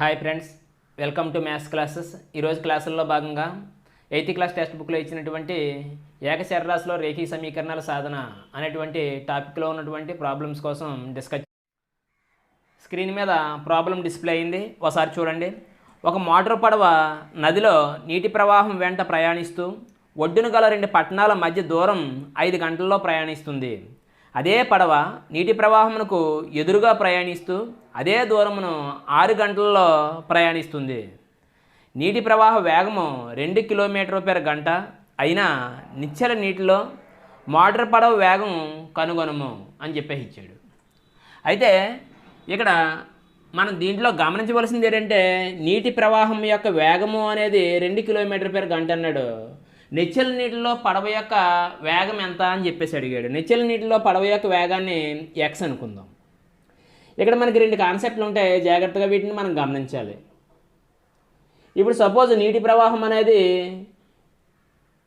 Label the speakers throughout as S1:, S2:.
S1: Hi friends welcome to maths classes ఈరోజు క్లాసుల్లో భాగంగా ఎయిత్ క్లాస్ టెక్స్ట్ బుక్లో ఇచ్చినటువంటి ఏకశరరాశిలో రేఖీ సమీకరణాల సాధన అనేటువంటి టాపిక్లో ఉన్నటువంటి ప్రాబ్లమ్స్ కోసం డిస్కస్ స్క్రీన్ మీద ప్రాబ్లం డిస్ప్లే అయింది. ఒకసారి చూడండి. ఒక మోటార్ పడవ నదిలో నీటి ప్రవాహం వెంట ప్రయాణిస్తూ ఒడ్డున గల రెండు పట్టణాల మధ్య దూరం ఐదు గంటల్లో ప్రయాణిస్తుంది. అదే పడవ నీటి ప్రవాహమునకు ఎదురుగా ప్రయాణిస్తూ అదే దూరమును ఆరు గంటల్లో ప్రయాణిస్తుంది. నీటి ప్రవాహ వేగము రెండు కిలోమీటర్ పెర్ గంట అయినా నిచ్చల నీటిలో మోటార్ పడవ వేగం కనుగొనము అని చెప్పేసి ఇచ్చాడు. అయితే ఇక్కడ మనం దీంట్లో గమనించవలసింది ఏంటంటే నీటి ప్రవాహం యొక్క వేగము అనేది రెండు కిలోమీటర్ పేరు గంట అన్నాడు. నిచ్చల నీటిలో పడవ యొక్క వేగం ఎంత అని చెప్పేసి అడిగాడు. నిచ్చల నీటిలో పడవ యొక్క వేగాన్ని ఎక్స్ అనుకుందాం. ఇక్కడ మనకి రెండు కాన్సెప్ట్లు ఉంటాయి. జాగ్రత్తగా వీటిని మనం గమనించాలి. ఇప్పుడు సపోజ్ నీటి ప్రవాహం అనేది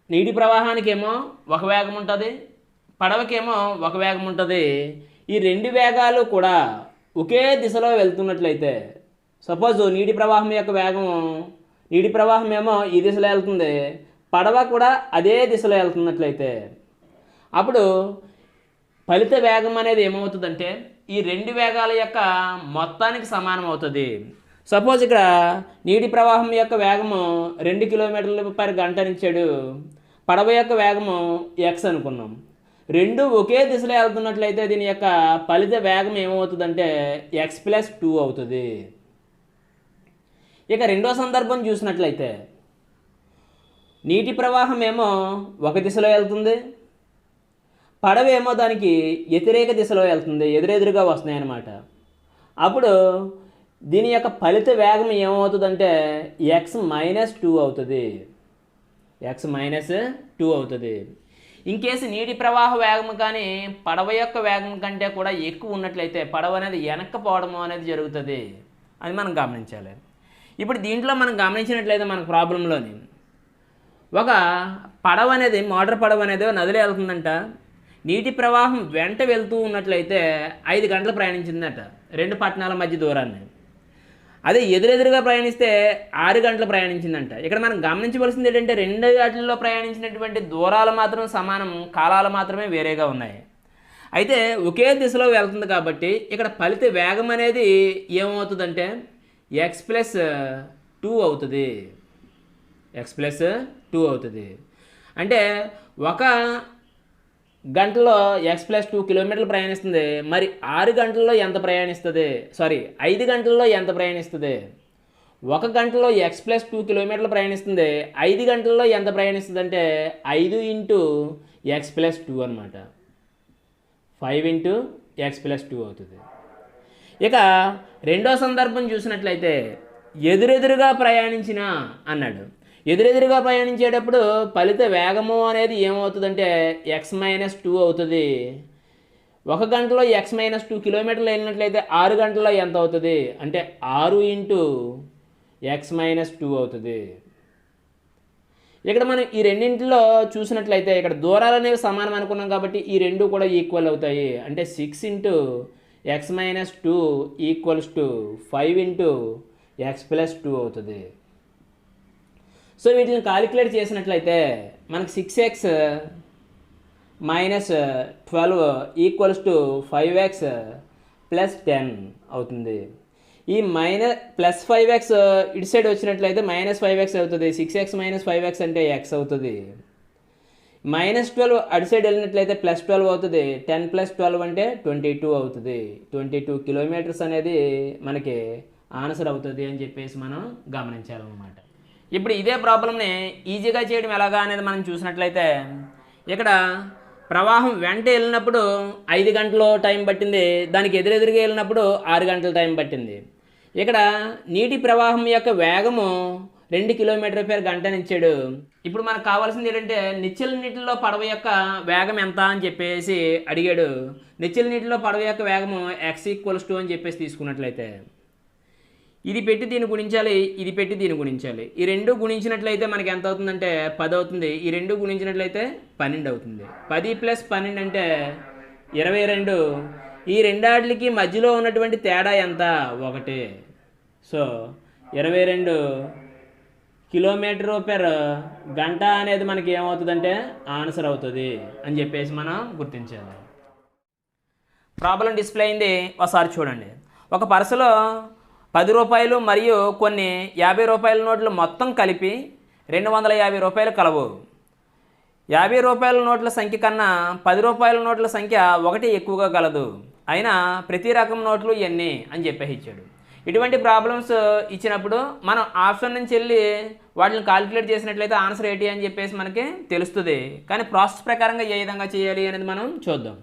S1: నీటి ప్రవాహానికి ఏమో ఒక వేగం ఉంటుంది పడవకేమో ఒక వేగం ఉంటుంది. ఈ రెండు వేగాలు కూడా ఒకే దిశలో వెళ్తున్నట్లయితే సపోజ్ నీటి ప్రవాహం యొక్క వేగం నీటి ప్రవాహం ఏమో ఈ దిశలో వెళ్తుంది. పడవ కూడా అదే దిశలో వెళ్తున్నట్లయితే అప్పుడు ఫలిత వేగం అనేది ఏమవుతుందంటే ఈ రెండు వేగాల యొక్క మొత్తానికి సమానం అవుతుంది. సపోజ్ ఇక్కడ నీటి ప్రవాహం యొక్క వేగము రెండు కిలోమీటర్ల పర్ గంట ఇచ్చాడు. పడవ యొక్క వేగము ఎక్స్ అనుకున్నాం. రెండు ఒకే దిశలో వెళ్తున్నట్లయితే దీని యొక్క ఫలిత వేగం ఏమవుతుందంటే ఎక్స్ ప్లస్ టూ అవుతుంది. ఇక రెండో సందర్భం చూసినట్లయితే నీటి ప్రవాహం ఏమో ఒక దిశలో వెళ్తుంది పడవ ఏమో దానికి వ్యతిరేక దిశలో వెళ్తుంది ఎదురెదురుగా వస్తున్నాయి అన్నమాట అప్పుడు దీని యొక్క ఫలిత వేగం ఏమవుతుందంటే ఎక్స్ మైనస్ టూ అవుతుంది. ఎక్స్ మైనస్ టూ అవుతుంది. ఇంకేసి నీటి ప్రవాహ వేగం కానీ పడవ యొక్క వేగం కంటే కూడా ఎక్కువ ఉన్నట్లయితే పడవ అనేది వెనక్కపోవడము అనేది జరుగుతుంది. అది మనం గమనించాలి. ఇప్పుడు దీంట్లో మనం గమనించినట్లయితే మన ప్రాబ్లంలోని ఒక పడవ అనేది మోటార్ పడవ అనేది నదిలో వెళ్తుందంట. నీటి ప్రవాహం వెంట వెళ్తూ ఉన్నట్లయితే ఐదు గంటలు ప్రయాణించిందట. రెండు పట్టణాల మధ్య దూరాన్ని. అదే ఎదురెదురుగా ప్రయాణిస్తే ఆరు గంటలు ప్రయాణించిందంట. ఇక్కడ మనం గమనించవలసింది ఏంటంటే రెండు వాటిల్లో ప్రయాణించినటువంటి దూరాలు మాత్రం సమానం కాలాలు మాత్రమే వేరేగా ఉన్నాయి. అయితే ఒకే దిశలో వెళ్తుంది కాబట్టి ఇక్కడ ఫలిత వేగం అనేది ఏమవుతుందంటే ఎక్స్ ప్లస్ టూ అవుతుంది. ఎక్స్ ప్లస్ టూ అవుతుంది. అంటే ఒక గంటలో ఎక్స్ ప్లస్ టూ కిలోమీటర్లు ప్రయాణిస్తుంది. మరి ఆరు గంటల్లో ఎంత ప్రయాణిస్తుంది? సారీ ఐదు గంటల్లో ఎంత ప్రయాణిస్తుంది? ఒక గంటలో ఎక్స్ ప్లస్ టూ కిలోమీటర్లు ప్రయాణిస్తుంది. ఐదు గంటల్లో ఎంత ప్రయాణిస్తుంది అంటే ఐదు ఇంటూ ఎక్స్ ప్లస్ టూ అనమాట five into X plus two అవుతుంది. ఇక రెండో సందర్భం చూసినట్లయితే ఎదురెదురుగా ప్రయాణించిన అన్నాడు. ఎదురెదురుగా ప్రయాణించేటప్పుడు ఫలిత వేగము అనేది ఏమవుతుందంటే ఎక్స్ మైనస్ టూ అవుతుంది. ఒక గంటలో ఎక్స్ మైనస్ టూ కిలోమీటర్లు వెళ్ళినట్లయితే ఆరు గంటల్లో ఎంత అవుతుంది? అంటే ఆరు ఇంటూ ఎక్స్ మైనస్ టూ అవుతుంది. ఇక్కడ మనం ఈ రెండింటిలో చూసినట్లయితే ఇక్కడ దూరాలు అనేవి సమానం అనుకున్నాం కాబట్టి ఈ రెండు కూడా ఈక్వల్ అవుతాయి. అంటే six into X minus two equals to five into X plus two అవుతుంది. సో వీటిని కాలిక్యులేట్ చేసినట్లయితే మనకు six X minus twelve equals to five X plus ten అవుతుంది. ఈ మైనస్ ప్లస్ ఫైవ్ ఎక్స్ ఇటు సైడ్ వచ్చినట్లయితే మైనస్ ఫైవ్ ఎక్స్ అవుతుంది. Six X minus five X అంటే ఎక్స్ అవుతుంది. మైనస్ ట్వెల్వ్ అటు సైడ్ వెళ్ళినట్లయితే ప్లస్ ట్వెల్వ్ అవుతుంది. టెన్ ప్లస్ ట్వెల్వ్ అంటే ట్వంటీ టూ అవుతుంది. ట్వంటీ టూ కిలోమీటర్స్ అనేది మనకి ఆన్సర్ అవుతుంది అని చెప్పేసి మనం గమనించాలన్నమాట. ఇప్పుడు ఇదే ప్రాబ్లమ్ని ఈజీగా చేయడం ఎలాగా అనేది మనం చూసినట్లయితే ఇక్కడ ప్రవాహం వెంట వెళ్ళినప్పుడు ఐదు గంటలు టైం పట్టింది దానికి ఎదురెదురుగా వెళ్ళినప్పుడు ఆరు గంటల టైం పట్టింది. ఇక్కడ నీటి ప్రవాహం యొక్క వేగము రెండు కిలోమీటర్ పేరు గంటనిచ్చాడు ఇప్పుడు మనకు కావాల్సింది ఏంటంటే నిచ్చెల నీటిలో పడవ యొక్క వేగం ఎంత అని చెప్పేసి అడిగాడు. నిచ్చెల నీటిలో పడవ యొక్క వేగము ఎక్స్ ఈక్వల్స్ టూ అని చెప్పేసి తీసుకున్నట్లయితే ఇది పెట్టి దీన్ని గుణించాలి ఇది పెట్టి దీన్ని గుణించాలి. ఈ రెండు గుణించినట్లయితే మనకి ఎంత అవుతుందంటే పది అవుతుంది. ఈ రెండు గుణించినట్లయితే పన్నెండు అవుతుంది. పది ప్లస్ పన్నెండు అంటే ఇరవై రెండు. ఈ రెండాటికి మధ్యలో ఉన్నటువంటి తేడా ఎంత? ఒకటి. సో ఇరవై రెండు కిలోమీటర్ పెర్ గంట అనేది మనకి ఏమవుతుందంటే ఆన్సర్ అవుతుంది అని చెప్పేసి మనం గుర్తించాలి. ప్రాబ్లం డిస్ప్లే అయింది. ఒకసారి చూడండి. ఒక పర్సలో పది రూపాయలు మరియు కొన్ని యాభై రూపాయల నోట్లు మొత్తం కలిపి రెండు వందల యాభై రూపాయలు కలవు యాభై రూపాయల నోట్ల సంఖ్య కన్నా పది రూపాయల నోట్ల సంఖ్య ఒకటి ఎక్కువగా కలదు అయినా ప్రతి రకం నోట్లు ఎన్ని అని చెప్పేసి ఇచ్చాడు. ఇటువంటి ప్రాబ్లమ్స్ ఇచ్చినప్పుడు మనం ఆప్షన్ నుంచి వెళ్ళి వాటిని కాలిక్యులేట్ చేసినట్లయితే ఆన్సర్ ఏంటి అని చెప్పేసి మనకి తెలుస్తుంది. కానీ ప్రాసెస్ ప్రకారంగా ఏ విధంగా చేయాలి అనేది మనం చూద్దాం.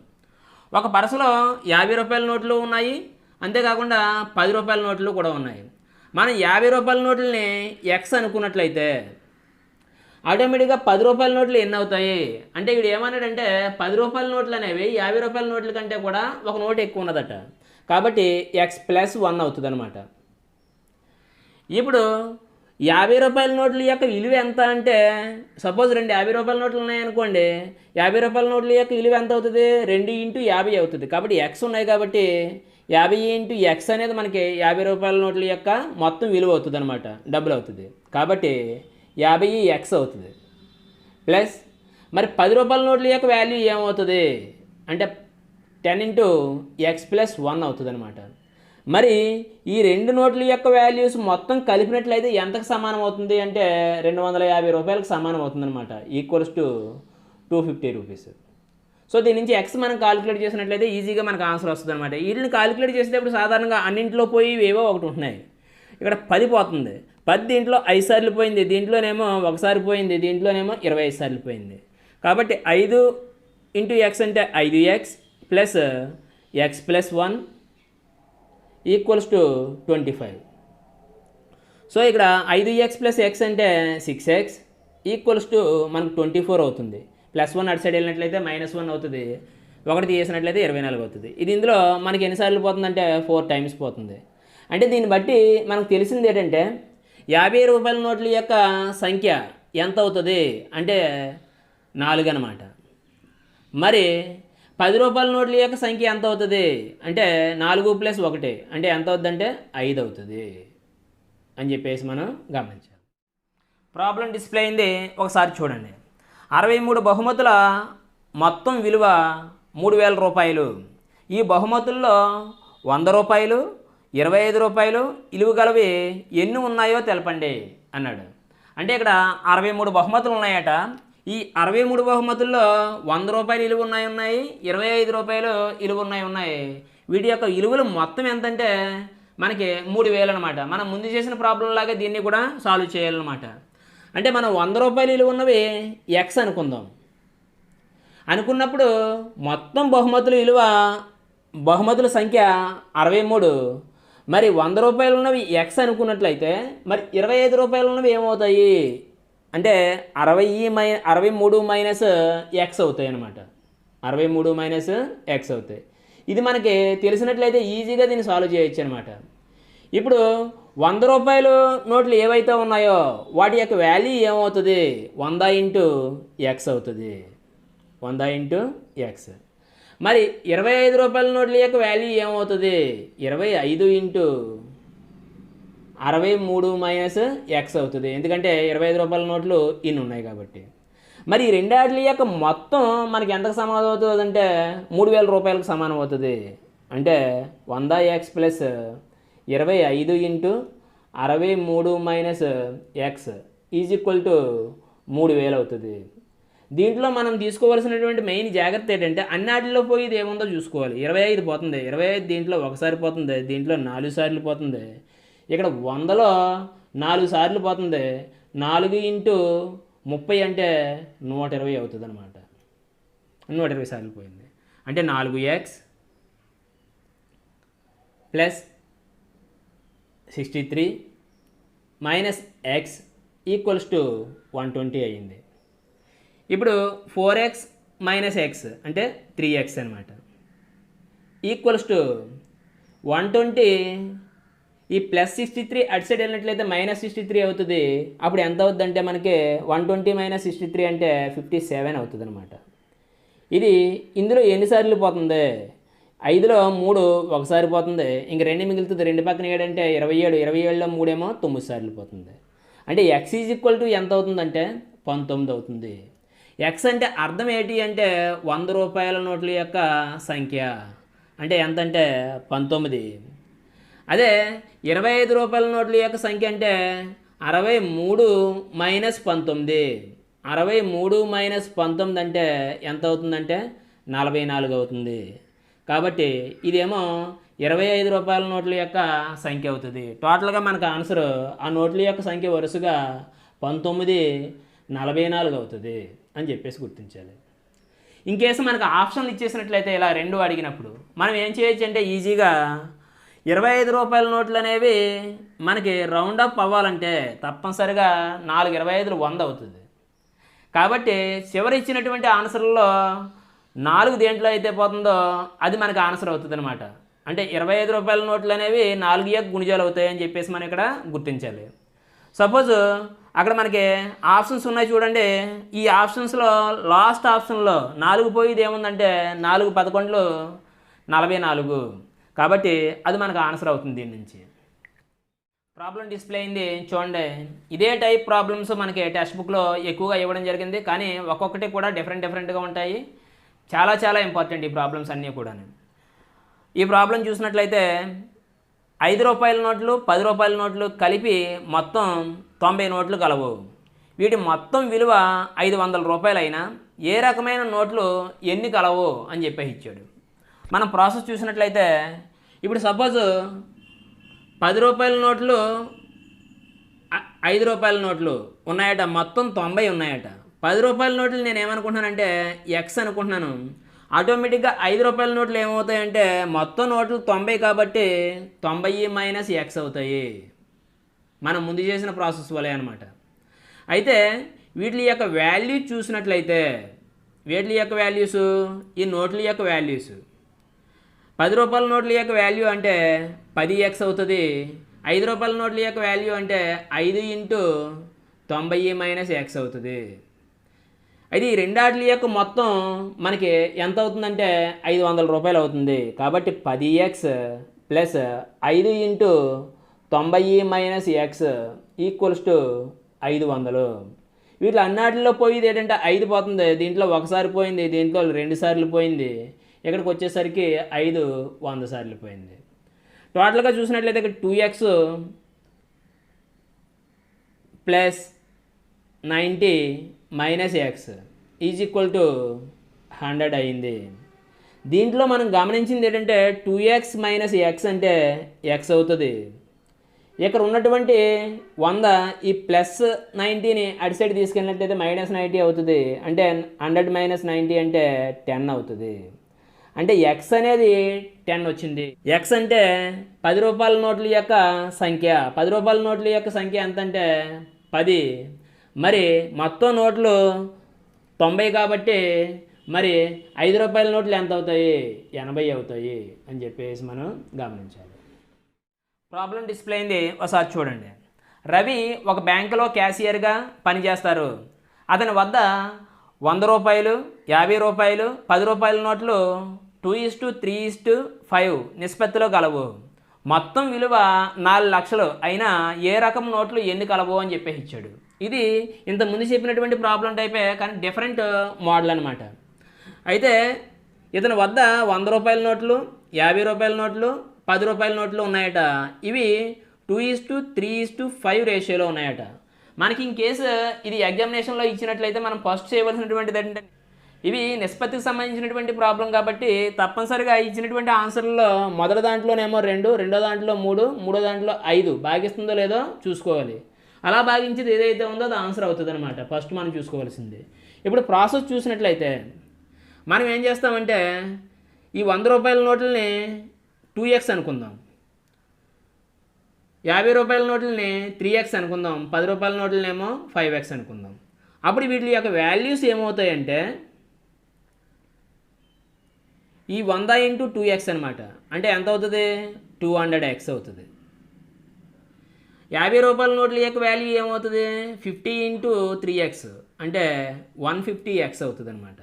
S1: ఒక పరసలో యాభై రూపాయల నోట్లు ఉన్నాయి. అంతేకాకుండా పది రూపాయల నోట్లు కూడా ఉన్నాయి. మనం యాభై రూపాయల నోట్లని ఎక్స్ అనుకున్నట్లయితే ఆటోమేటిక్గా పది రూపాయల నోట్లు ఎన్ని అవుతాయి? అంటే ఇక్కడ ఏమన్నాడంటే పది రూపాయల నోట్లు అనేవి యాభై రూపాయల నోట్ల కంటే కూడా ఒక నోట్ ఎక్కువ ఉన్నదట. కాబట్టి ఎక్స్ ప్లస్ వన్ అవుతుంది అనమాట ఇప్పుడు యాభై రూపాయల నోట్ల యొక్క విలువ ఎంత అంటే సపోజ్ రెండు యాభై రూపాయల నోట్లు ఉన్నాయనుకోండి యాభై రూపాయల నోట్ల యొక్క విలువ ఎంత అవుతుంది? రెండు ఇంటూ యాభై అవుతుంది. కాబట్టి ఎక్స్ ఉన్నాయి కాబట్టి యాభై ఇంటూ ఎక్స్ అనేది మనకి యాభై రూపాయల నోట్ల యొక్క మొత్తం విలువ అవుతుంది అనమాట డబ్బులు అవుతుంది. కాబట్టి యాభై ఎక్స్ అవుతుంది. ప్లస్ మరి పది రూపాయల నోట్ల యొక్క వాల్యూ ఏమవుతుంది? అంటే ten into X plus one అవుతుంది అనమాట మరి ఈ రెండు నోట్ల యొక్క వాల్యూస్ మొత్తం కలిపినట్లయితే ఎంతకు సమానం అవుతుంది? అంటే రెండు వందల యాభై రూపాయలకు సమానం అవుతుంది అనమాట equals to two fifty rupees. So దీని నుంచి ఎక్స్ మనం కాలిక్యులేట్ చేసినట్లయితే ఈజీగా మనకు ఆన్సర్ వస్తుంది అనమాట వీటిని కాలిక్యులేట్ చేసేటప్పుడు సాధారణంగా అన్నింటిలో పోయి ఏవో ఒకటి ఉంటున్నాయి. ఇక్కడ పది పోతుంది. పది దీంట్లో ఐదు సార్లు పోయింది. దీంట్లోనేమో ఒకసారి పోయింది. దీంట్లోనేమో ఇరవై ఐదు సార్లు పోయింది. కాబట్టి ఐదు ఇంటూ ఎక్స్ అంటే ఐదు X plus X plus one equals to twenty five. So ఇక్కడ ఐదు ఎక్స్ ప్లస్ ఎక్స్ అంటే సిక్స్ ఎక్స్ ఈక్వల్స్ టు మనకు ట్వంటీ ఫోర్ అవుతుంది. ప్లస్ వన్ అటు సైడ్ వెళ్ళినట్లయితే మైనస్ వన్ అవుతుంది. ఒకటి తీసినట్లయితే ఇరవై నాలుగు అవుతుంది. ఇది ఇందులో మనకి ఎన్నిసార్లు పోతుందంటే ఫోర్ టైమ్స్ పోతుంది. అంటే దీన్ని బట్టి మనకు తెలిసింది ఏంటంటే యాభై రూపాయల నోట్ల యొక్క సంఖ్య ఎంత అవుతుంది? అంటే నాలుగు అనమాట మరి పది రూపాయల నోట్ల యొక్క సంఖ్య ఎంత అవుతుంది? అంటే నాలుగు ప్లస్ ఒకటి. అంటే ఎంత అవుతుందంటే ఐదు అవుతుంది. అని చెప్పేసి మనం గమనించాలి. ప్రాబ్లం డిస్ప్లే అయింది. ఒకసారి చూడండి. అరవై మూడు బహుమతుల మొత్తం విలువ మూడు వేల రూపాయలు. ఈ బహుమతుల్లో వంద రూపాయలు ఇరవై ఐదు రూపాయలు ఇలువ గలవి ఎన్ని ఉన్నాయో తెలపండి అన్నాడు. అంటే ఇక్కడ అరవై మూడు బహుమతులు ఉన్నాయట. ఈ అరవై మూడు బహుమతుల్లో వంద రూపాయలు ఇలువ ఉన్నాయి ఉన్నాయి. ఇరవై ఐదు రూపాయలు ఇలువ ఉన్నాయి ఉన్నాయి. వీటి యొక్క ఇలువలు మొత్తం ఎంతంటే మనకి మూడు వేలు అనమాట మనం ముందు చేసిన ప్రాబ్లం లాగా దీన్ని కూడా సాల్వ్ చేయాలన్నమాట. అంటే మనం వంద రూపాయలు విలువ ఉన్నవి ఎక్స్ అనుకుందాం. అనుకున్నప్పుడు మొత్తం బహుమతుల విలువ బహుమతుల సంఖ్య అరవై మూడు. మరి వంద రూపాయలు ఉన్నవి ఎక్స్ అనుకున్నట్లయితే మరి ఇరవై ఐదు రూపాయలు ఉన్నవి ఏమవుతాయి? అంటే అరవై మై అరవై మూడు మైనస్ ఎక్స్ అవుతాయి అనమాట అరవై మూడు మైనస్ ఎక్స్ అవుతాయి. ఇది మనకి తెలిసినట్లయితే ఈజీగా దీన్ని సాల్వ్ చేయొచ్చు అనమాట ఇప్పుడు వంద రూపాయలు నోట్లు ఏవైతే ఉన్నాయో వాటి యొక్క వాల్యూ ఏమవుతుంది? వంద ఇంటూ ఎక్స్ అవుతుంది. వంద ఇంటూ ఎక్స్ మరి ఇరవై ఐదు రూపాయల నోట్ల యొక్క వాల్యూ ఏమవుతుంది? ఇరవై ఐదు ఇంటూ అరవై మూడు మైనస్ ఎక్స్ అవుతుంది. ఎందుకంటే ఇరవై ఐదు రూపాయల నోట్లు ఇన్ని ఉన్నాయి కాబట్టి. మరి ఈ యొక్క మొత్తం మనకి ఎంతకు సమానం అవుతుంది అంటే మూడు వేల రూపాయలకు సమానం అవుతుంది. అంటే వంద ఎక్స్ ప్లస్ ఇరవై ఐదు ఇంటూ అరవై మూడు minus X is equal to మూడు వేలు అవుతుంది. దీంట్లో మనం తీసుకోవాల్సినటువంటి మెయిన్ జాగ్రత్త ఏంటంటే అన్నాటిలో పోయి ఇది ఏముందో చూసుకోవాలి. ఇరవై ఐదు పోతుంది. ఇరవై ఐదు దీంట్లో ఒకసారి పోతుంది. దీంట్లో నాలుగు సార్లు పోతుంది. ఇక్కడ వందలో నాలుగు సార్లు పోతుంది. నాలుగు ఇంటూ ముప్పై అంటే నూట ఇరవై అవుతుంది అనమాట నూట ఇరవై సార్లు పోయింది. అంటే నాలుగు X plus sixty three minus X equals to one twenty అయ్యింది. ఇప్పుడు ఫోర్ ఎక్స్ మైనస్ ఎక్స్ అంటే త్రీ ఎక్స్ అనమాట ఈక్వల్స్ టు వన్ ట్వంటీ ఈ ప్లస్ సిక్స్టీ త్రీ అటు సైడ్ వెళ్ళినట్లయితే మైనస్ సిక్స్టీ త్రీ అవుతుంది. అప్పుడు ఎంత అవుతుంది అంటే మనకి one twenty minus sixty three అంటే ఫిఫ్టీ సెవెన్ అవుతుంది అనమాట ఇది ఇందులో ఎన్నిసార్లు పోతుంది? ఐదులో మూడు ఒకసారి పోతుంది. ఇంక రెండు మిగులుతుంది. రెండు పక్కన ఏడంటే ఇరవై ఏడు. ఇరవై ఏడులో మూడేమో తొమ్మిది సార్లు పోతుంది. అంటే ఎక్స్ ఈజ్ ఈక్వల్ టు ఎంత అవుతుందంటే పంతొమ్మిది అవుతుంది. ఎక్స్ అంటే అర్థం ఏంటి అంటే వంద రూపాయల నోట్ల యొక్క సంఖ్య. అంటే ఎంత అంటే పంతొమ్మిది. అదే ఇరవై ఐదు రూపాయల నోట్ల యొక్క సంఖ్య అంటే అరవై మూడు మైనస్ పంతొమ్మిది. అరవై మూడు మైనస్ పంతొమ్మిది అంటే ఎంత అవుతుందంటే నలభై నాలుగు అవుతుంది. కాబట్టి ఇదేమో ఇరవై ఐదు రూపాయల నోట్ల యొక్క సంఖ్య అవుతుంది. టోటల్గా మనకు ఆన్సర్ ఆ నోట్ల యొక్క సంఖ్య వరుసగా పంతొమ్మిది నలభై నాలుగు అవుతుంది అని చెప్పేసి గుర్తించాలి. ఇంకేసి మనకు ఆప్షన్లు ఇచ్చేసినట్లయితే ఇలా రెండు అడిగినప్పుడు మనం ఏం చేయొచ్చు అంటే ఈజీగా ఇరవై ఐదు రూపాయల నోట్లు అనేవి మనకి రౌండ్ అప్ అవ్వాలంటే తప్పనిసరిగా నాలుగు ఇరవై ఐదులు వంద అవుతుంది. కాబట్టి చివరి ఇచ్చినటువంటి ఆన్సర్లో నాలుగు దేంట్లో అయితే పోతుందో అది మనకి ఆన్సర్ అవుతుంది అనమాట అంటే ఇరవై ఐదు రూపాయల నోట్లు అనేవి నాలుగు యొక్క గుణిజాలు అవుతాయని చెప్పేసి మనం ఇక్కడ గుర్తించాలి. సపోజ్ అక్కడ మనకి ఆప్షన్స్ ఉన్నాయి చూడండి. ఈ ఆప్షన్స్లో లాస్ట్ ఆప్షన్లో నాలుగు పోయేది ఏముందంటే నాలుగు పదకొండులు నలభై నాలుగు. కాబట్టి అది మనకు ఆన్సర్ అవుతుంది దీని నుంచి. ప్రాబ్లం డిస్ప్లే అయింది చూడండి. ఇదే టైప్ ప్రాబ్లమ్స్ మనకి టెక్స్ట్ బుక్లో ఎక్కువగా ఇవ్వడం జరిగింది. కానీ ఒక్కొక్కటి కూడా డిఫరెంట్ డిఫరెంట్గా ఉంటాయి. చాలా చాలా ఇంపార్టెంట్ ఈ ప్రాబ్లమ్స్ అన్నీ కూడా ఈ ప్రాబ్లం చూసినట్లయితే ఐదు రూపాయల నోట్లు పది రూపాయల నోట్లు కలిపి మొత్తం తొంభై నోట్లు కలవు వీటి మొత్తం విలువ ఐదు వందల రూపాయలైనా ఏ రకమైన నోట్లు ఎన్ని కలవు అని చెప్పేసి ఇచ్చాడు. మనం ప్రాసెస్ చూసినట్లయితే ఇప్పుడు సపోజ్ పది రూపాయల నోట్లు ఐదు రూపాయల నోట్లు ఉన్నాయట మొత్తం తొంభై ఉన్నాయట. పది రూపాయల నోట్లు నేను ఏమనుకుంటున్నానంటే ఎక్స్ అనుకుంటున్నాను. ఆటోమేటిక్గా ఐదు రూపాయల నోట్లు ఏమవుతాయంటే మొత్తం నోట్లు తొంభై కాబట్టి తొంభై మైనస్ ఎక్స్ అవుతాయి. మనం ముందు చేసిన ప్రాసెస్ వలే అనమాట అయితే వీటి యొక్క వాల్యూ చూసినట్లయితే వీటి యొక్క వాల్యూస్ ఈ నోట్ల యొక్క వాల్యూస్. పది రూపాయల నోట్ల యొక్క వాల్యూ అంటే పది ఎక్స్ అవుతుంది. ఐదు రూపాయల నోట్ల యొక్క వాల్యూ అంటే ఐదు ఇంటూ తొంభై మైనస్ ఎక్స్ అవుతుంది. అయితే ఈ రెండాట్ల యొక్క మొత్తం మనకి ఎంత అవుతుందంటే ఐదు వందల రూపాయలు అవుతుంది. కాబట్టి పది ఎక్స్ ప్లస్ ఐదు ఇంటూ తొంభై మైనస్ ఎక్స్ ఈక్వల్స్ టు ఐదు వందలు. వీటిలో అన్నాటిలో పోయేది ఏంటంటే ఐదు పోతుంది. దీంట్లో ఒకసారి పోయింది దీంట్లో రెండు సార్లు పోయింది. ఇక్కడికి వచ్చేసరికి ఐదు వంద సార్లు పోయింది. టోటల్గా చూసినట్లయితే ఇక్కడ two X plus ninety minus X is equal to hundred అయింది. దీంట్లో మనం గమనించింది ఏంటంటే టూ ఎక్స్ మైనస్ ఎక్స్ అంటే ఎక్స్ అవుతుంది. ఇక్కడ ఉన్నటువంటి వంద ఈ ప్లస్ నైంటీని అటు సైడ్ తీసుకెళ్ళినట్టయితే మైనస్ నైంటీ అవుతుంది. అంటే హండ్రెడ్ మైనస్ నైంటీ అంటే టెన్ అవుతుంది. అంటే ఎక్స్ అనేది టెన్ వచ్చింది. ఎక్స్ అంటే పది రూపాయల నోట్ల యొక్క సంఖ్య. పది రూపాయల నోట్ల యొక్క సంఖ్య ఎంత అంటే పది. మరి మొత్తం నోట్లు తొంభై కాబట్టి మరి ఐదు రూపాయల నోట్లు ఎంత అవుతాయి? ఎనభై అవుతాయి అని చెప్పేసి మనం గమనించాలి. ప్రాబ్లం డిస్ప్లే అయింది ఒకసారి చూడండి. రవి ఒక బ్యాంకులో క్యాషియర్గా పనిచేస్తారు అతని వద్ద వంద రూపాయలు యాభై రూపాయలు పది రూపాయల నోట్లు two is to three is to five నిష్పత్తిలో కలవు. మొత్తం విలువ నాలుగు లక్షలు. అయినా ఏ రకం నోట్లు ఎన్ని కలవు అని చెప్పేసి ఇచ్చాడు. ఇది ఇంతకుముందు ముందు చెప్పినటువంటి ప్రాబ్లం టైపే కానీ డిఫరెంట్ మోడల్ అనమాట అయితే ఇతని వద్ద వంద రూపాయల నోట్లు యాభై రూపాయల నోట్లు పది రూపాయల నోట్లు ఉన్నాయట. ఇవి two is to three is to five రేషియోలో ఉన్నాయట. మనకి ఇన్ కేసు uh, ఇది ఎగ్జామినేషన్లో ఇచ్చినట్లయితే మనం ఫస్ట్ చేయవలసినటువంటిది ఏంటంటే ఇవి నిష్పత్తికి సంబంధించినటువంటి ప్రాబ్లం కాబట్టి తప్పనిసరిగా ఇచ్చినటువంటి ఆన్సర్లలో మొదటి దాంట్లోనేమో రెండు రెండో దాంట్లో మూడు మూడో దాంట్లో ఐదు. భాగిస్తుందో లేదో చూసుకోవాలి. అలా భాగించేది ఏదైతే ఉందో అది ఆన్సర్ అవుతుంది అనమాట ఫస్ట్ మనం చూసుకోవాల్సింది. ఇప్పుడు ప్రాసెస్ చూసినట్లయితే మనం ఏం చేస్తామంటే ఈ వంద రూపాయల నోట్లని టూ ఎక్స్ అనుకుందాం. యాభై రూపాయల నోట్లని త్రీ ఎక్స్ అనుకుందాం. పది రూపాయల నోట్లనేమో ఫైవ్ ఎక్స్ అనుకుందాం. అప్పుడు వీటి యొక్క వాల్యూస్ ఏమవుతాయంటే ఈ వంద ఇంటూ టూ ఎక్స్ అనమాట అంటే ఎంత అవుతుంది? టూ హండ్రెడ్ ఎక్స్ అవుతుంది. యాభై రూపాయల నోట్ల యొక్క వాల్యూ ఏమవుతుంది? ఫిఫ్టీ ఇంటూ త్రీ ఎక్స్ అంటే వన్ ఫిఫ్టీ ఎక్స్ అవుతుంది అనమాట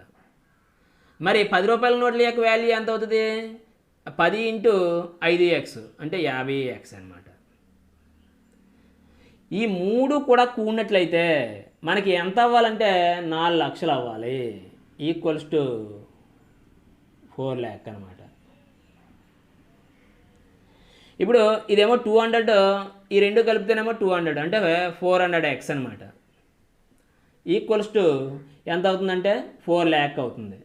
S1: మరి పది రూపాయల నోట్ల యొక్క వాల్యూ ఎంత అవుతుంది? పది ఇంటూ ఐదు ఎక్స్ అంటే యాభై ఎక్స్ అనమాట ఈ మూడు కూడా కూడినట్లయితే మనకి ఎంత అవ్వాలంటే నాలుగు లక్షలు అవ్వాలి. ఈక్వల్స్ టు ఫోర్ ల్యాక్ అనమాట ఇప్పుడు ఇదేమో టూ హండ్రెడ్ ఈ రెండు కలిపితేనేమో టూ హండ్రెడ్ అంటే ఫోర్ హండ్రెడ్ ఎక్స్ అనమాట ఈక్వల్స్ టు ఎంత అవుతుందంటే ఫోర్ ల్యాక్ అవుతుంది.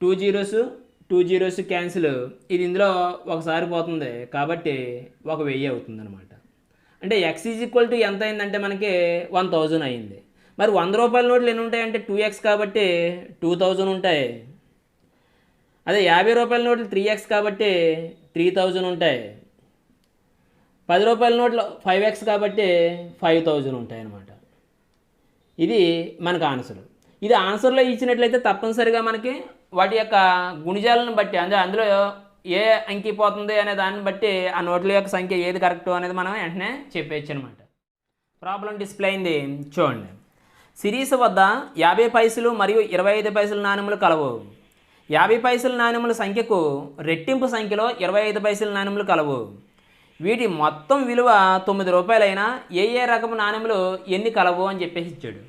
S1: Two zeros two zeros cancel ఇది ఇందులో ఒకసారి పోతుంది కాబట్టి ఒక వెయ్యి అవుతుంది అనమాట అంటే ఎక్స్ ఈజ్ ఈక్వల్ టు ఎంత అయిందంటే మనకి వన్ థౌజండ్ అయింది. మరి వంద రూపాయల నోట్లు ఎన్ని ఉంటాయంటే టూ ఎక్స్ కాబట్టి టూ థౌజండ్ ఉంటాయి. అదే యాభై రూపాయల నోట్లు త్రీ ఎక్స్ కాబట్టి త్రీ థౌజండ్ ఉంటాయి. పది రూపాయల నోట్లు ఫైవ్ ఎక్స్ కాబట్టి ఫైవ్ థౌజండ్ ఉంటాయి అన్నమాట. ఇది మనకు ఆన్సర్ ఇది ఆన్సర్లో ఇచ్చినట్లయితే తప్పనిసరిగా మనకి వాటి యొక్క గుణిజాలను బట్టి అంటే అందులో ఏ అంకి పోతుంది అనే దాన్ని బట్టి ఆ నోట్ల యొక్క సంఖ్య ఏది కరెక్ట్ అనేది మనం వెంటనే చెప్పేయచ్చు అనమాట ప్రాబ్లం డిస్ప్లే అయింది చూడండి. సిరీస్ వద్ద యాభై పైసలు మరియు ఇరవై ఐదు పైసలు నాణెములు కలవు. యాభై పైసల నాణెముల సంఖ్యకు రెట్టింపు సంఖ్యలో ఇరవై ఐదు పైసల నాణెములు కలవు. వీటి మొత్తం విలువ తొమ్మిది రూపాయలైనా ఏ ఏ రకము నాణెములు ఎన్ని కలవు అని చెప్పేసి ఇచ్చాడు.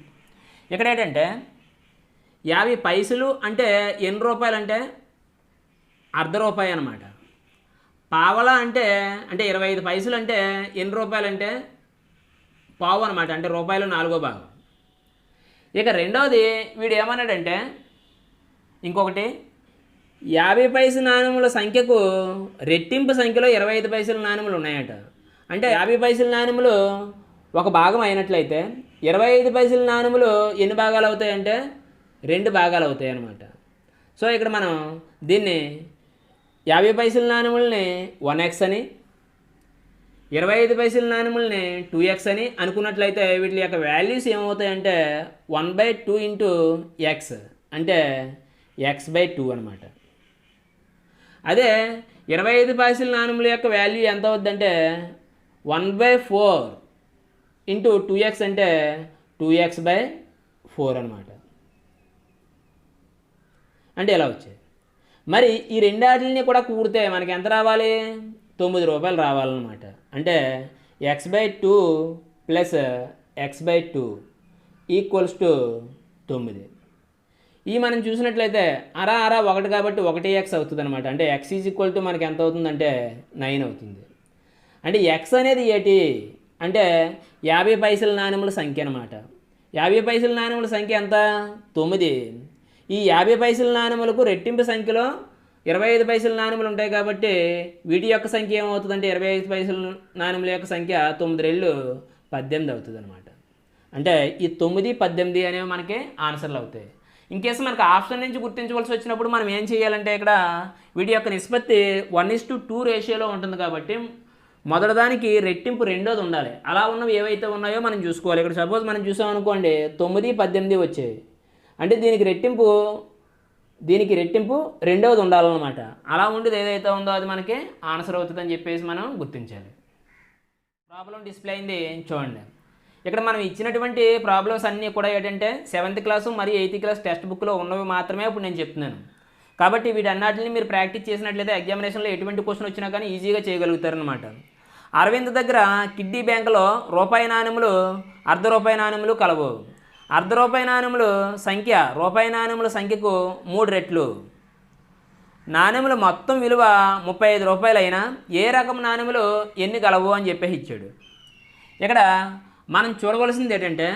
S1: ఇక్కడ ఏంటంటే యాభై పైసలు అంటే ఎన్ని రూపాయలు అంటే అర్ధ రూపాయి అనమాట పావలా అంటే అంటే ఇరవై ఐదు పైసలు అంటే ఎన్ని రూపాయలు అంటే పావు అనమాట అంటే రూపాయలు నాలుగో భాగం. ఇక రెండవది వీడు ఏమన్నాడంటే ఇంకొకటి. యాభై పైసల నాణెముల సంఖ్యకు రెట్టింపు సంఖ్యలో ఇరవై ఐదు పైసల నాణెములు ఉన్నాయట. అంటే యాభై పైసల నాణెములు ఒక భాగం అయినట్లయితే ఇరవై ఐదు పైసల నాణెములు ఎన్ని భాగాలు అవుతాయంటే రెండు భాగాలు అవుతాయి అన్నమాట. సో ఇక్కడ మనం దీన్ని యాభై పైసల నాణెములని వన్ ఎక్స్ అని ఇరవై ఐదు పైసల నాణెములని టూ ఎక్స్ అని అనుకున్నట్లయితే వీటి యొక్క values ఏమవుతాయంటే one by two into X. అంటే ఎక్స్ బై టూ అనమాట అదే ఇరవై ఐదు పైసల నాణెముల యొక్క వాల్యూ ఎంత అవుద్దంటే one by four into two X అంటే టూ ఎక్స్ బై ఫోర్ అనమాట అంటే ఎలా వచ్చాయి? మరి ఈ రెండాటిని కూడా కూడితే మనకి ఎంత రావాలి? తొమ్మిది రూపాయలు రావాలన్నమాట. అంటే X by two plus X by two equals to తొమ్మిది. ఈ మనం చూసినట్లయితే అరా అరా ఒకటి కాబట్టి ఒకటి ఎక్స్ అవుతుంది అనమాట అంటే ఎక్స్ ఈజ్ ఈక్వల్ టు మనకి ఎంత అవుతుందంటే నైన్ అవుతుంది. అంటే ఎక్స్ అనేది ఏటి? అంటే యాభై పైసల నాణెముల సంఖ్య అనమాట యాభై పైసల నాణెముల సంఖ్య ఎంత? తొమ్మిది. ఈ యాభై పైసల నాణెములకు రెట్టింపు సంఖ్యలో ఇరవై ఐదు పైసల నాణెములు ఉంటాయి కాబట్టి వీటి యొక్క సంఖ్య ఏమవుతుందంటే ఇరవై ఐదు పైసల నాణెముల యొక్క సంఖ్య తొమ్మిది రెళ్ళు పద్దెనిమిది అవుతుంది అనమాట అంటే ఈ తొమ్మిది పద్దెనిమిది అనేవి మనకి ఆన్సర్లు అవుతాయి. ఇన్ కేసు మనకి ఆప్షన్ నుంచి గుర్తించవలసి వచ్చినప్పుడు మనం ఏం చేయాలంటే ఇక్కడ వీటి యొక్క నిష్పత్తి వన్ ఇస్ టు టూ రేషియోలో ఉంటుంది కాబట్టి మొదటిదానికి రెట్టింపు రెండోది ఉండాలి. అలా ఉన్నవి ఏవైతే ఉన్నాయో మనం చూసుకోవాలి. ఇక్కడ సపోజ్ మనం చూసామనుకోండి తొమ్మిది పద్దెనిమిది వచ్చాయి. అంటే దీనికి రెట్టింపు దీనికి రెట్టింపు రెండవది ఉండాలన్నమాట. అలా ఉండేది ఏదైతే ఉందో అది మనకి ఆన్సర్ అవుతుందని చెప్పేసి మనం గుర్తించాలి. ప్రాబ్లం డిస్ప్లే అయింది చూడండి. ఇక్కడ మనం ఇచ్చినటువంటి ప్రాబ్లమ్స్ అన్నీ కూడా ఏంటంటే సెవెంత్ క్లాసు మరియు ఎయిత్ క్లాస్ టెక్స్ట్ బుక్లో ఉన్నవి మాత్రమే ఇప్పుడు నేను చెప్తున్నాను. కాబట్టి వీటన్నిటిని మీరు ప్రాక్టీస్ చేసినట్లయితే ఎగ్జామినేషన్లో ఎటువంటి క్వశ్చన్ వచ్చినా కానీ ఈజీగా చేయగలుగుతారనమాట అరవింద్ దగ్గర కిడ్డీ బ్యాంకులో రూపాయి నాణెములు అర్ధ రూపాయి నాణెములు కలవు. అర్ధ రూపాయి నాణెములు సంఖ్య రూపాయి నాణెముల సంఖ్యకు మూడు రెట్లు. నాణ్యముల మొత్తం విలువ ముప్పై ఐదు రూపాయలైనా ఏ రకం నాణెములు ఎన్ని కలవు అని చెప్పేసి ఇచ్చాడు. ఇక్కడ మనం చూడవలసింది ఏంటంటే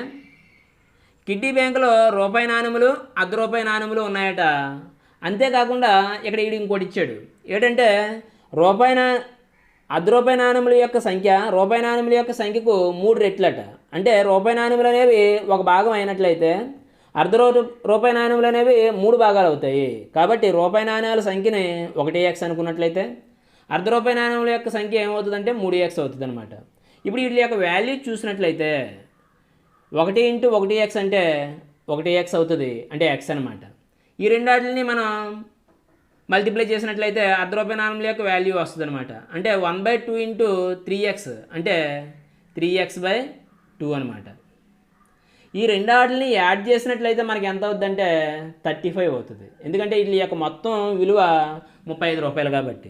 S1: కిడ్డీ బ్యాంకులో రూపాయి నాణెములు అర్ధ రూపాయి నాణెములు ఉన్నాయట. అంతేకాకుండా ఇక్కడ ఈడు ఇంకోటి ఇచ్చాడు. ఏంటంటే రూపాయి నా అర్ధ రూపాయి నాణెముల యొక్క సంఖ్య రూపాయి నాణెముల యొక్క సంఖ్యకు మూడు రెట్లట. అంటే రూపాయి నాణ్యములు అనేవి ఒక భాగం అయినట్లయితే అర్ధ రూ రూపాయి నాణ్యములు అనేవి మూడు భాగాలు అవుతాయి. కాబట్టి రూపాయి నాణ్యాల సంఖ్యని ఒకటి ఎక్స్ అనుకున్నట్లయితే అర్ధ రూపాయి నాణెముల యొక్క సంఖ్య ఏమవుతుందంటే మూడు ఎక్స్ అవుతుంది అనమాట ఇప్పుడు వీటి యొక్క వాల్యూ చూసినట్లయితే ఒకటి ఇంటూ ఒకటి ఎక్స్ అంటే ఒకటి ఎక్స్ అవుతుంది అంటే ఎక్స్ అనమాట ఈ రెండు వాటిని మనం మల్టిప్లై చేసినట్లయితే అర్ధ రూపాయి నాణ్యం యొక్క వాల్యూ వస్తుంది అనమాట అంటే one by two into three X అంటే త్రీ ఎక్స్ బై టూ అనమాట ఈ రెండు వాటిని యాడ్ చేసినట్లయితే మనకి ఎంత అవుతుందంటే థర్టీ ఫైవ్ అవుతుంది. ఎందుకంటే వీటి యొక్క మొత్తం విలువ ముప్పై ఐదు రూపాయలు కాబట్టి.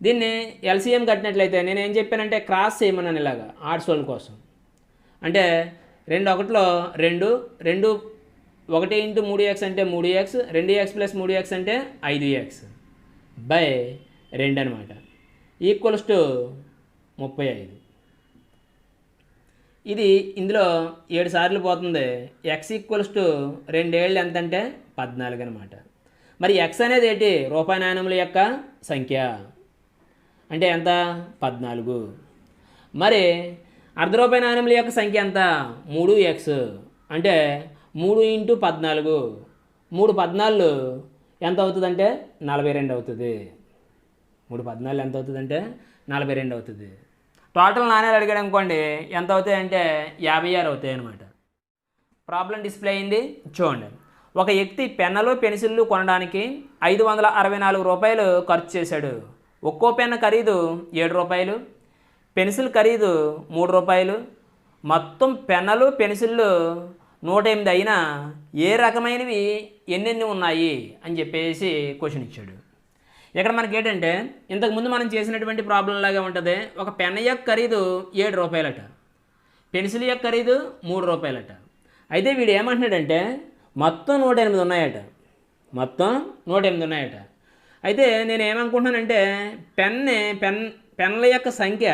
S1: దీన్ని ఎల్సీఎం కట్టినట్లయితే నేను ఏం చెప్పానంటే క్రాస్ చేయమన్నాను ఇలాగా ఆర్ట్స్ వాళ్ళ కోసం. అంటే రెండు ఒకటిలో రెండు రెండు ఒకటి ఇంటూ మూడు ఎక్స్ అంటే మూడు ఎక్స్ రెండు ఎక్స్ ప్లస్ మూడు ఎక్స్ అంటే ఐదు ఎక్స్ బై రెండు అనమాట ఈక్వల్స్ టు ముప్పై ఐదు. ఇది ఇందులో ఏడు సార్లు పోతుంది. ఎక్స్ ఈక్వల్స్ టు రెండేళ్ళు ఎంత అంటే పద్నాలుగు అనమాట మరి ఎక్స్ అనేది ఏంటి? రూపాయి నాణ్యముల యొక్క సంఖ్య. అంటే ఎంత? పద్నాలుగు. మరి అర్ధ రూపాయి నాణ్యముల యొక్క సంఖ్య ఎంత? మూడు ఎక్స్. అంటే మూడు ఇంటూ పద్నాలుగు. మూడు పద్నాలుగు ఎంత అవుతుందంటే? నలభై రెండు అవుతుంది. మూడు పద్నాలుగు ఎంత అవుతుందంటే? నలభై రెండు అవుతుంది. టోటల్ నాణ్యాలు అడిగాడు అనుకోండి ఎంత అవుతాయి అంటే యాభై ఆరు అవుతాయి అనమాట ప్రాబ్లం డిస్ప్లే అయింది? చూడండి. ఒక వ్యక్తి పెన్నులు పెన్సిళ్ళు కొనడానికి ఐదు వందల అరవై నాలుగు రూపాయలు ఖర్చు చేశాడు. ఒక్కో పెన్ ఖరీదు ఏడు రూపాయలు పెన్సిల్ ఖరీదు మూడు రూపాయలు మొత్తం పెన్నులు పెన్సిళ్ళు నూట ఎనిమిది అయినా ఏ రకమైనవి ఎన్నెన్ని ఉన్నాయి అని చెప్పేసి క్వశ్చన్ ఇచ్చాడు. ఇక్కడ మనకి ఏంటంటే ఇంతకుముందు మనం చేసినటువంటి ప్రాబ్లం లాగా ఉంటుంది ఒక పెన్ యొక్క ఖరీదు ఏడు రూపాయలట పెన్సిల్ యొక్క ఖరీదు మూడు రూపాయలట. అయితే వీడు ఏమంటున్నాడంటే మొత్తం నూట ఎనిమిది ఉన్నాయట మొత్తం నూట ఎనిమిది ఉన్నాయట. అయితే నేను ఏమనుకుంటున్నానంటే పెన్నే పెన్ పెన్ల యొక్క సంఖ్య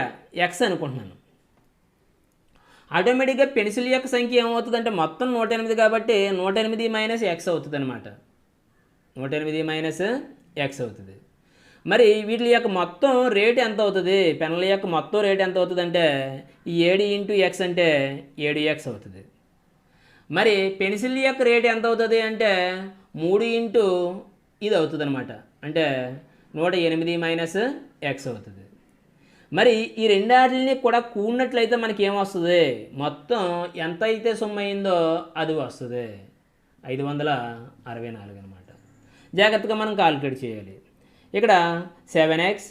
S1: ఎక్స్ అనుకుంటున్నాను. ఆటోమేటిక్గా పెన్సిల్ యొక్క సంఖ్య ఏమవుతుందంటే మొత్తం నూట ఎనిమిది కాబట్టి నూట ఎనిమిది మైనస్ ఎక్స్ అవుతుంది అనమాట నూట ఎనిమిది మైనస్ ఎక్స్ అవుతుంది. మరి వీటి యొక్క మొత్తం రేట్ ఎంత అవుతుంది? పెన్ల యొక్క మొత్తం రేట్ ఎంత అవుతుంది అంటే ఈ ఏడు ఇంటూ ఎక్స్ అంటే ఏడు ఎక్స్ అవుతుంది. మరి పెన్సిల్ యొక్క రేట్ ఎంత అవుతుంది అంటే మూడు ఇంటూ ఇది అవుతుంది అనమాట అంటే నూట ఎనిమిది మైనస్ ఎక్స్ అవుతుంది. మరి ఈ రెండాటిని కూడా కూడినట్లయితే మనకి ఏమొస్తుంది మొత్తం ఎంత అయితే సొమ్ము అయిందో అది వస్తుంది. ఐదు వందల అరవై నాలుగు అనమాట జాగ్రత్తగా మనం కాలిక్యులేట్ చేయాలి. ఇక్కడ seven X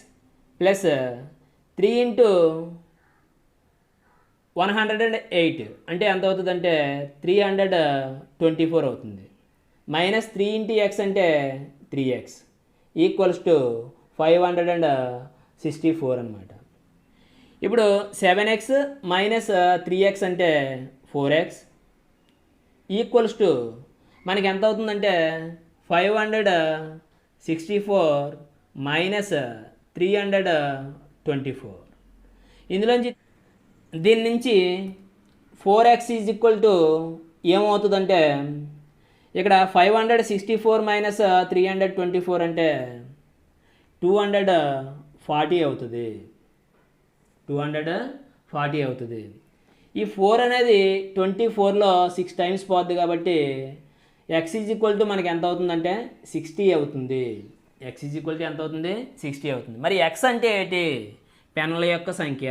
S1: plus three into one hundred and eight అంటే ఎంత అవుతుందంటే త్రీ హండ్రెడ్ ట్వంటీ ఫోర్ అవుతుంది. మైనస్ త్రీ ఇంటూ ఎక్స్ అంటే three X equals to five hundred and sixty four అనమాట ఇప్పుడు seven X minus three X అంటే four X. Equals to మనకి ఎంత అవుతుందంటే five hundred sixty four minus three hundred twenty four. ఇందులోంచి దీని నుంచి four X is equal to ఏమవుతుందంటే ఇక్కడ five hundred sixty four minus three hundred twenty four అంటే టూ హండ్రెడ్ ఫార్టీ అవుతుంది. టూ హండ్రెడ్ ఫార్టీ అవుతుంది. ఈ ఫోర్ అనేది ట్వంటీ ఫోర్లో సిక్స్ టైమ్స్ పోద్ది కాబట్టి ఎక్స్ ఈజ్ ఈక్వల్ టు మనకి ఎంత అవుతుందంటే సిక్స్టీ అవుతుంది. ఎక్స్ ఈజ్ ఈక్వల్ టు ఎంత అవుతుంది? సిక్స్టీ అవుతుంది. మరి ఎక్స్ అంటే ఏంటి? పెన్నుల యొక్క సంఖ్య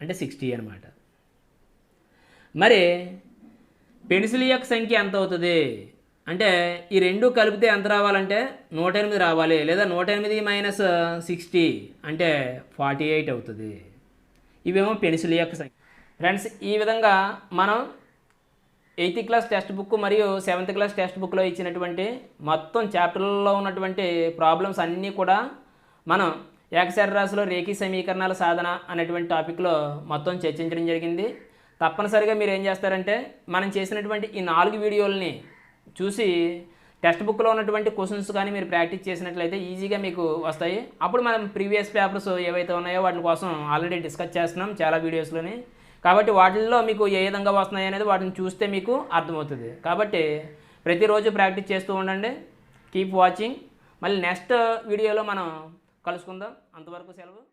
S1: అంటే సిక్స్టీ అనమాట మరి పెన్సిల్ యొక్క సంఖ్య ఎంత అవుతుంది? అంటే ఈ రెండు కలిపితే ఎంత రావాలంటే నూట ఎనిమిది రావాలి లేదా నూట ఎనిమిది మైనస్ సిక్స్టీ అంటే ఫార్టీ ఎయిట్ అవుతుంది. ఇవేమో పెన్సిల్ యొక్క సంఖ్య. ఫ్రెండ్స్ ఈ విధంగా మనం ఎయిత్ క్లాస్ టెక్స్ట్ బుక్ మరియు సెవెంత్ క్లాస్ టెక్స్ట్ బుక్లో ఇచ్చినటువంటి మొత్తం చాప్టర్లలో ఉన్నటువంటి ప్రాబ్లమ్స్ అన్నీ కూడా మనం ఏకశార రాశిలో రేఖీ సమీకరణాల సాధన అనేటువంటి టాపిక్లో మొత్తం చర్చించడం జరిగింది. తప్పనిసరిగా మీరు ఏం చేస్తారంటే మనం చేసినటువంటి ఈ నాలుగు వీడియోలని చూసి టెక్స్ట్ బుక్లో ఉన్నటువంటి క్వశ్చన్స్ కానీ మీరు ప్రాక్టీస్ చేసినట్లయితే ఈజీగా మీకు వస్తాయి. అప్పుడు మనం ప్రీవియస్ పేపర్స్ ఏవైతే ఉన్నాయో వాటి కోసం ఆల్రెడీ డిస్కస్ చేస్తున్నాం చాలా వీడియోస్లోని. కాబట్టి వాటిల్లో మీకు ఏ విధంగా వస్తున్నాయి అనేది వాటిని చూస్తే మీకు అర్థమవుతుంది. కాబట్టి ప్రతిరోజు ప్రాక్టీస్ చేస్తూ ఉండండి. Keep watching. మళ్ళీ నెక్స్ట్ వీడియోలో మనం కలుసుకుందాం. అంతవరకు సెలవు.